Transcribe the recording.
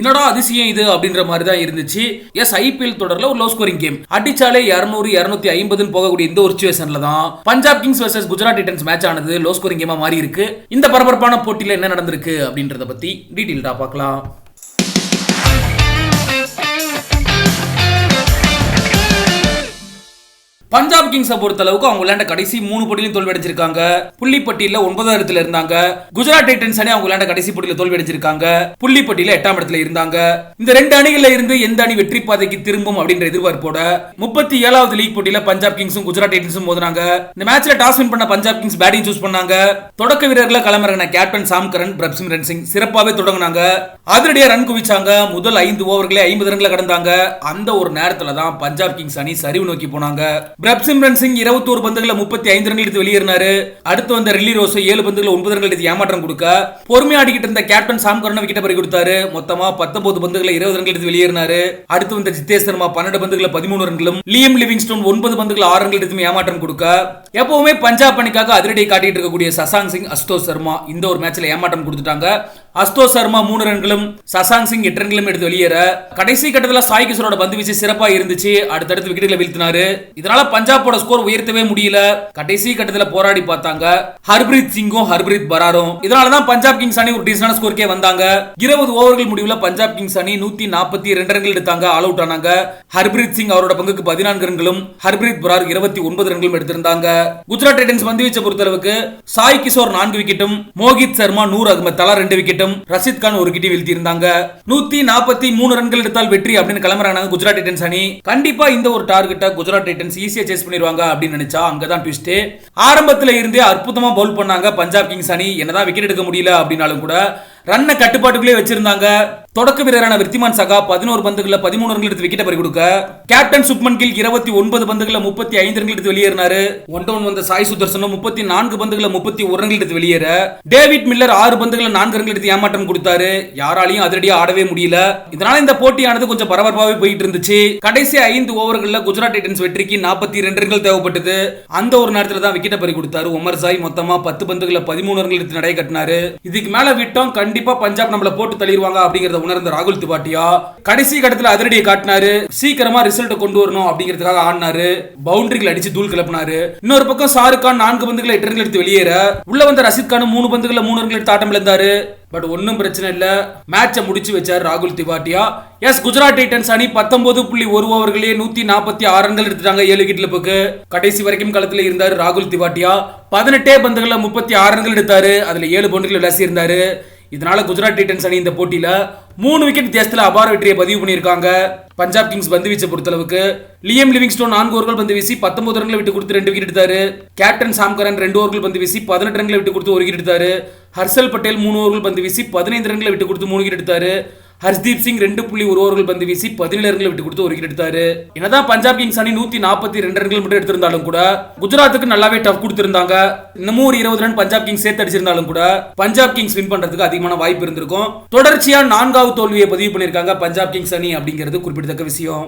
என்னடா அதிசயம் இது அப்படின்ற மாதிரி தான் இருந்துச்சு எஸ் ஐபிஎல் தொடர்ல ஒரு லோ ஸ்கோரிங் கேம் அடிச்சாலே இரநூறு இருநூத்தி ஐம்பதுன்னு போகக்கூடிய இந்த ஒரு சுச்சுவேஷன்ல தான் Punjab Kings versus Gujarat Titans match ஆனது லோ ஸ்கோரிங் கேமா மாறி இருக்கு. இந்த பரபரப்பான போட்டியில என்ன நடந்திருக்கு அப்படின்றத பத்தி டீட்டெயில்டா பார்க்கலாம். பஞ்சாப் கிங்ஸை பொறுத்த அளவுக்கு அவங்க விளையாண்ட கடைசி மூணு போட்டியிலும் தோல்வி அடைஞ்சிருக்காங்க புள்ளிப்பட்டியில ஒன்பதாம் இடத்துல இருந்தாங்க. குஜராத் டைட்டன்ஸ் அணி அவங்க விளையாண்ட கடைசி போட்டியில தோல்வி அடைஞ்சிருக்காங்க புள்ளிப்பட்டியில எட்டாம் இடத்துல இருந்தாங்க. இந்த ரெண்டு அணிகள்ல இருந்து எந்த அணி வெற்றி பாதைக்கு திரும்பும் அப்படின்ற எதிர்பார்ப்போட முப்பத்தி ஏழாவது லீக் போட்டியில பஞ்சாப் கிங்ஸும் குஜராத் டைட்டன்ஸும் மோதினாங்க. இந்த மேட்ச்ல டாஸ் வின் பண்ண பஞ்சாப் கிங்ஸ் பேட்டிங் சூஸ் பண்ணாங்க. தொடக்க வீரர்களை களமிறங்கின captain Sam Curran Prabhsimran Singh சிறப்பாகவே தொடங்கினாங்க. அதிரடியா ரன் குவிச்சாங்க. முதல் ஐந்து ஓவர்களே ஐம்பது ரன்களை கடந்தாங்க. அந்த ஒரு நேரத்துல தான் பஞ்சாப் கிங்ஸ் அணி சரிவு நோக்கி போனாங்க. பிரப்சிம்ரன் சிங் இருபத்தோரு பந்துகளை முப்பத்தி ஐந்து ரன் எடுத்து வெளியேறினாரு. அடுத்து வந்த ரில்லி ரோஸோ ஏழு பந்துகளை ஒன்பது ரன் எடுத்து ஏமாற்றம் கொடுக்க பொறுமையா ஆடிக்கிட்டு இருந்த கேப்டன் சாம் கரன் விக்கெட் பறி கொடுத்தாரு. மொத்தமா பத்தொன்பது பந்துகளை இருபது ரன் எடுத்து வெளியேறினாரு. அடுத்து வந்த ஜித்தேஷ் சர்மா பன்னெண்டு பந்துகளை பதிமூணு ரன்களும் லியம் லிவிங்ஸ்டோன் ஒன்பது பந்துகளை ஆறு ரன் எடுத்து ஏமாற்றம் கொடுக்க எப்பவுமே பஞ்சாப் அணிக்காக அதிரடியை காட்டிட்டு இருக்கக்கூடிய சசாங் சிங் அஸ்தோ சர்மா இந்த ஒரு மேட்ச்ல ஏமாற்றம் கொடுத்துட்டாங்க. அஸ்தோ சர்மா மூணு ரன்களும் சசாங் சிங் எட்டு ரன்களும் எடுத்து வெளியேற. கடைசி கட்டத்துல சாய் கிஷோரோட பந்து வீச்சு சிறப்பா இருந்துச்சு. அடுத்தடுத்து விக்கெட்டுகளை வீழ்த்தினாரு. இதனால பஞ்சாபோட ஸ்கோர் உயர்த்தவே முடியல. கடைசி கட்டத்துல போராடி பார்த்தாங்க. ஹர்பிரீத் சிங்கும் ஹர்பிரீத் பராரும். இதனாலதான் பஞ்சாப் கிங்ஸ் அணி ஒரு டீசனான ஸ்கோருக்கே வந்தாங்க. இருபது ஓவர்கள் முடிவுல பஞ்சாப் கிங்ஸ் அணி நூத்தி நாற்பத்தி ரெண்டு ரன்கள் எடுத்தாங்க. ஆல் அவுட் ஆனாங்க. ஹர்பிரீத் சிங் அவரோட பங்குக்கு பதினான்கு ரன்களும் ஹர்பிரீத் பரார் இருபத்தி ஒன்பது ரன்களும் எடுத்திருந்தாங்க. குஜராத் டைட்டன்ஸ் பந்து வீச்சை பொறுத்தளவுக்கு சாய் கிஷோர் நான்கு விக்கெட்டும் மோகித் சர்மா நூறு அகமத் தலா ரெண்டு விக்கெட்டும் ரஷித் கான் ஒரு கிட்டி வீழ்த்தி இருந்தாங்க நூத்தி நாற்பத்தி மூணு ரன்கள் எடுத்தால் வெற்றி அப்படின்னு கிளம்புறாங்க குஜராத் டைட்டன்ஸ் அணி. கண்டிப்பா இந்த ஒரு டார்கெட்டை குஜராத் டைட்டன்ஸ் ஈஸியா சேஸ் பண்ணிடுவாங்க அப்படின்னு நினைச்சா அங்கதான் ட்விஸ்ட் ஆரம்பத்துல இருந்தே அற்புதமா பவுல் பண்ணாங்க பஞ்சாப் கிங்ஸ் அணி. என்னதான் விக்கெட் எடுக்க முடியல அப்படின்னாலும் கூட ரன்னை கட்டுப்பாட்டுக்குள்ளே வச்சிருந்தாங்க. தொடக்க வீரரான விருத்திமான் சகா பதினோரு பந்துகள்ல பதிமூணு ரன்கள் எடுத்து விக்கெட்டை பறி கொடுக்க. கேப்டன் சுப்மன் கில் இருபத்தி ஒன்பது பந்துகள்ல முப்பத்தி ஐந்து ரன்கள் எடுத்து வெளியேறினாரு. ஒன் டவுன் வந்த சாய் சுதர்சனும் முப்பத்தி நான்கு பந்துகளை முப்பத்தி ஒரு ரன்கள் எடுத்து வெளியேற. டேவிட் மில்லர் ஆறு பந்துகளில் நான்கு ரன்கள் எடுத்து ஏமாற்றம் கொடுத்தாரு. யாராலையும் அதிரடியா ஆடவே முடியல. இதனால இந்த போட்டியானது கொஞ்சம் பரபரப்பாகவே போயிட்டு இருந்துச்சு. கடைசி ஐந்து ஓவர்கள்ல குஜராத் டைட்டன்ஸ் வெற்றிக்கு நாற்பத்தி ரெண்டு ரன்கள் தேவைப்பட்டது. அந்த ஒரு நேரத்துல தான் விக்கெட்டை பறி கொடுத்தாரு. உமர் சாய் மொத்தமா பத்து பந்துகளை பதிமூணு ரன்கள் எடுத்து நடை கட்டினாரு. இதுக்கு மேல விட்டோம் கண்டிப்பா கண்டிப்பா பஞ்சாப் நம்மள போட்டு தள்ளிடுவாங்க அப்படிங்கறத உணர்ந்த ராகுல் திவாட்டியா? கடைசி கட்டத்துல அதிரடியை காட்டினாரு. சீக்கிரமா ரிசல்ட் கொண்டு வரணும் அப்படிங்கிறதுக்காக ஆடினாரு. பவுண்டரிகள் அடிச்சு தூள் கிளப்பினாரு. இன்னொரு பக்கம் ஷாருக் கான் நான்கு பந்துகளை எட்டு ரன்கள் எடுத்து வெளியேற. உள்ள வந்த ரஷித் கான் மூணு பந்துகளை மூணு ரன்கள் எடுத்து ஆட்டம் இழந்தாரு. பட் ஒன்றும் பிரச்சனை இல்ல. மேட்சை முடிச்சு வச்சார் ராகுல் திவாட்டியா. எஸ் குஜராத் டைட்டன்ஸ் அணி பத்தொன்பது புள்ளி ஒரு ஓவர்களே நூத்தி நாற்பத்தி ஆறு ரன்கள் எடுத்துட்டாங்க ஏழு விக்கெட் போக்கு. கடைசி வரைக்கும் களத்தில் இருந்தார் ராகுல் திவாட்டியா. பதினெட்டே பந்துகளில் முப்பத்தி ஆறு ரன்கள் எடுத்தாரு. அதுல ஏழு பந்துகள் விளாசி இருந்தாரு இதனால குஜராத் டைட்டன்ஸ் அணி இந்த போட்டியில மூணு விக்கெட் வித்தியாசத்தில் அபார வெற்றியை பதிவு பண்ணியிருக்காங்க. பஞ்சாப் கிங்ஸ் பந்து வீச்சை பொறுத்தளவுக்கு லியம் லிவிங்ஸ்டோன் நான்கு ஓவர்கள் பந்து வீசி பத்தொன்பது ரன்களை விட்டு கொடுத்து ரெண்டு விக்கெட் எடுத்தாரு. கேப்டன் சாம்கரன் ரெண்டு ஓவர்கள் பந்து வீசி பதினெட்டு ரன்களை விட்டு கொடுத்து ஒரு விக்கெட் எடுத்தாரு. ஹர்ஷல் பட்டேல் மூணு ஓவர்கள் பந்து வீசி பதினைந்து ரன்களை விட்டு கொடுத்து மூணு விக்கெட் எடுத்தாரு. ஹர்ஷ்தீப் சிங் ரெண்டு புள்ளி ஒரு ஓவர்கள் பந்து வீசி பதினேழு ரன்களை விட்டு கொடுத்து ஒரு விக்கெட் எடுத்தாரு. என்னதான் பஞ்சாப் கிங்ஸ் அணி நூத்தி நாற்பத்தி ரெண்டு ரன்கள் மட்டும் எடுத்திருந்தாலும் கூட குஜராத்துக்கு நல்லாவே டஃப் கொடுத்திருந்தாங்க. இன்னமும் ஒரு இருபது ரன் பஞ்சாப் கிங்ஸ் சேர்த்து அடிச்சிருந்தாலும் கூட பஞ்சாப் கிங்ஸ் வின் பண்றதுக்கு அதிகமான வாய்ப்பு இருந்திருக்கும். தொடர்ச்சியா நான்காவது தோல்வியை பதிவு பண்ணியிருக்காங்க பஞ்சாப் கிங்ஸ் அணி அப்படிங்கிறது குறிப்பிடத்தக்க விஷயம்.